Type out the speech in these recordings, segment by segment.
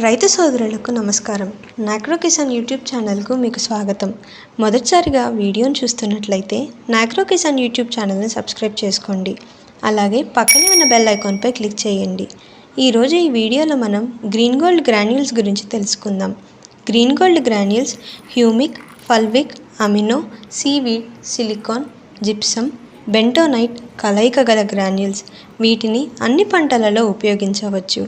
రైతు సోదరులకు నమస్కారం. నాగ్రో కిసాన్ యూట్యూబ్ ఛానల్కు మీకు స్వాగతం. మొదటిసారిగా వీడియోను చూస్తున్నట్లయితే నాగ్రో కిసాన్ యూట్యూబ్ ఛానల్ని సబ్స్క్రైబ్ చేసుకోండి. అలాగే పక్కనే ఉన్న బెల్ ఐకాన్పై క్లిక్ చేయండి. ఈరోజు ఈ వీడియోలో మనం గ్రీన్ గోల్డ్ గ్రాన్యూల్స్ గురించి తెలుసుకుందాం. Green gold granules humic fulvic amino seaweed silicon gypsum bentonite కలయిక గల గ్రాన్యూల్స్. వీటిని అన్ని పంటలలో ఉపయోగించవచ్చు.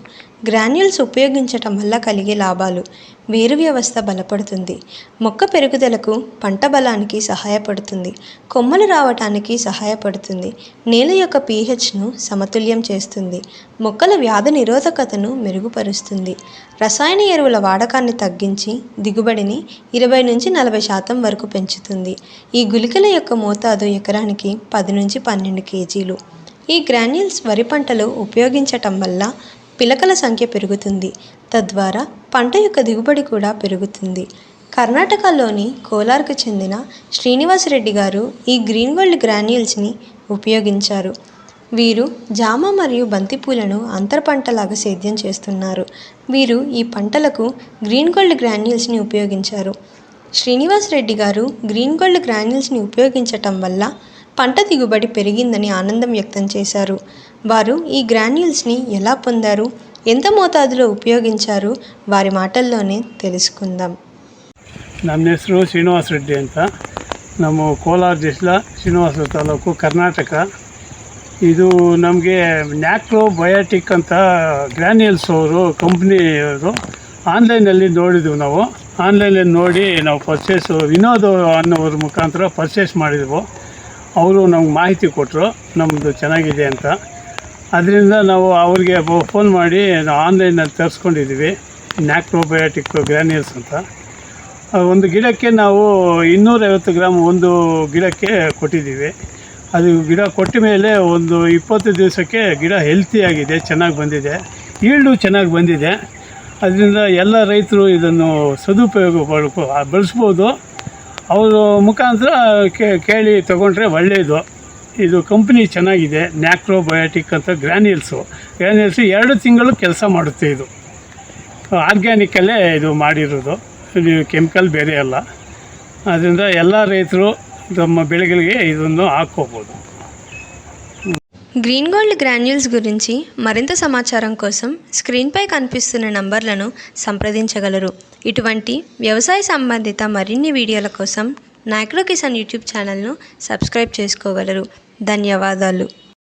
గ్రాన్యూల్స్ ఉపయోగించటం వల్ల కలిగే లాభాలు. వేరు వ్యవస్థ బలపడుతుంది. మొక్క పెరుగుదలకు పంట బలానికి సహాయపడుతుంది. కొమ్మలు రావటానికి సహాయపడుతుంది. నేల యొక్క పీహెచ్ను సమతుల్యం చేస్తుంది. మొక్కల వ్యాధి నిరోధకతను మెరుగుపరుస్తుంది. రసాయన ఎరువుల వాడకాన్ని తగ్గించి దిగుబడిని ఇరవై నుంచి నలభై శాతం వరకు పెంచుతుంది. ఈ గుళికల యొక్క మోతాదు ఎకరానికి పది నుంచి పన్నెండు కేజీలు. ఈ గ్రాన్యూల్స్ వరి పంటలో ఉపయోగించటం వల్ల పిలకల సంఖ్య పెరుగుతుంది. తద్వారా పంట యొక్క దిగుబడి కూడా పెరుగుతుంది. కర్ణాటకలోని కోలార్కు చెందిన శ్రీనివాస్ రెడ్డి గారు ఈ గ్రీన్ గోల్డ్ గ్రాన్యూల్స్ని ఉపయోగించారు. వీరు జామ మరియు బంతిపూలను అంతర పంటలాగా సేద్యం చేస్తున్నారు. వీరు ఈ పంటలకు గ్రీన్ గోల్డ్ గ్రాన్యూల్స్ని ఉపయోగించారు. శ్రీనివాస్ రెడ్డి గారు గ్రీన్ గోల్డ్ గ్రాన్యూల్స్ని ఉపయోగించటం వల్ల పంట దిగుబడి పెరిగిందని ఆనందం వ్యక్తం చేశారు వారు ఈ గ్రాన్యూల్స్ని ఎలా పొందారు ఎంత మోతాదులో ఉపయోగించారు వారి మాటల్లోనే తెలుసుకుందాం ನಮ್ಮ ಹೆಸರು ಶ್ರೀನಿವಾಸ ರೆಡ್ಡಿ ಅಂತ ನಮ್ಮ ಕೋಲಾರ ಜಿಲ್ಲೆ ಶ್ರೀನಿವಾಸ ತಾಲೂಕು ಕರ್ನಾಟಕ ಇದು ನಮಗೆ ನ್ಯಾಕ್ರೋ ಬಯೋಟಿಕ್ ಅಂತ ಗ್ರ್ಯಾನ್ಯಲ್ಸ್ ಅವರು ಕಂಪ್ನಿಯವರು ಆನ್ಲೈನಲ್ಲಿ ನೋಡಿದ್ವು ನಾವು ಆನ್ಲೈನಲ್ಲಿ ನೋಡಿ ನಾವು ಪರ್ಚೇಸು ವಿನೋದ್ ಅನ್ನೋರ ಮುಖಾಂತರ ಪರ್ಚೇಸ್ ಮಾಡಿದೆವು ಅವರು ನಮ್ಗೆ ಮಾಹಿತಿ ಕೊಟ್ಟರು ನಮ್ಮದು ಚೆನ್ನಾಗಿದೆ ಅಂತ. ಅದರಿಂದ ನಾವು ಅವ್ರಿಗೆ ಫೋನ್ ಮಾಡಿ ನಾವು ಆನ್ಲೈನಲ್ಲಿ ತರಿಸ್ಕೊಂಡಿದ್ದೀವಿ, ನ್ಯಾಕ್ರೋಬಯೋಟಿಕ್ ಗ್ರ್ಯಾನ್ಯೂಲ್ಸ್ ಅಂತ. ಒಂದು ಗಿಡಕ್ಕೆ ನಾವು ಇನ್ನೂರೈವತ್ತು ಗ್ರಾಮ್ ಒಂದು ಗಿಡಕ್ಕೆ ಕೊಟ್ಟಿದ್ದೀವಿ. ಅದು ಗಿಡ ಕೊಟ್ಟ ಮೇಲೆ ಒಂದು ಇಪ್ಪತ್ತು ದಿವಸಕ್ಕೆ ಗಿಡ ಹೆಲ್ತಿಯಾಗಿದೆ ಚೆನ್ನಾಗಿ ಬಂದಿದೆ. ಈಲ್ಡು ಚೆನ್ನಾಗಿ ಬಂದಿದೆ. ಅದರಿಂದ ಎಲ್ಲ ರೈತರು ಇದನ್ನು ಸದುಪಯೋಗ ಬಳಸ್ಬೋದು. ಅವರು ಮುಖಾಂತರ ಕೇಳಿ ತಗೊಂಡ್ರೆ ಒಳ್ಳೆಯದು ಇದು ಕಂಪ್ನಿ ಚೆನ್ನಾಗಿದೆ, ನ್ಯಾಕ್ರೋಬಯೋಟಿಕ್ ಅಂತ ಗ್ರ್ಯಾನ್ಯೂಲ್ಸು. ಗ್ರ್ಯಾನ್ಯೂಲ್ಸು ಎರಡು ತಿಂಗಳು ಕೆಲಸ ಮಾಡುತ್ತೆ ಇದು. ಆರ್ಗ್ಯಾನಿಕಲ್ಲೇ ಇದು ಮಾಡಿರೋದು. ಇದು ಕೆಮಿಕಲ್ ಬೇರೆ ಅಲ್ಲ. ಅದರಿಂದ ಎಲ್ಲ ರೈತರು ತಮ್ಮ ಬೆಳೆಗಳಿಗೆ ಇದನ್ನು ಹಾಕ್ಕೋಬೋದು గ్రీన్ గోల్డ్ గ్రాన్యూల్స్ గురించి మరింత సమాచారం కోసం స్క్రీన్పై కనిపిస్తున్న నంబర్లను సంప్రదించగలరు. ఇటువంటి వ్యవసాయ సంబంధిత మరిన్ని వీడియోల కోసం నాయక్రో కిసాన్ యూట్యూబ్ ఛానల్ను సబ్స్క్రైబ్ చేసుకోగలరు. ధన్యవాదాలు.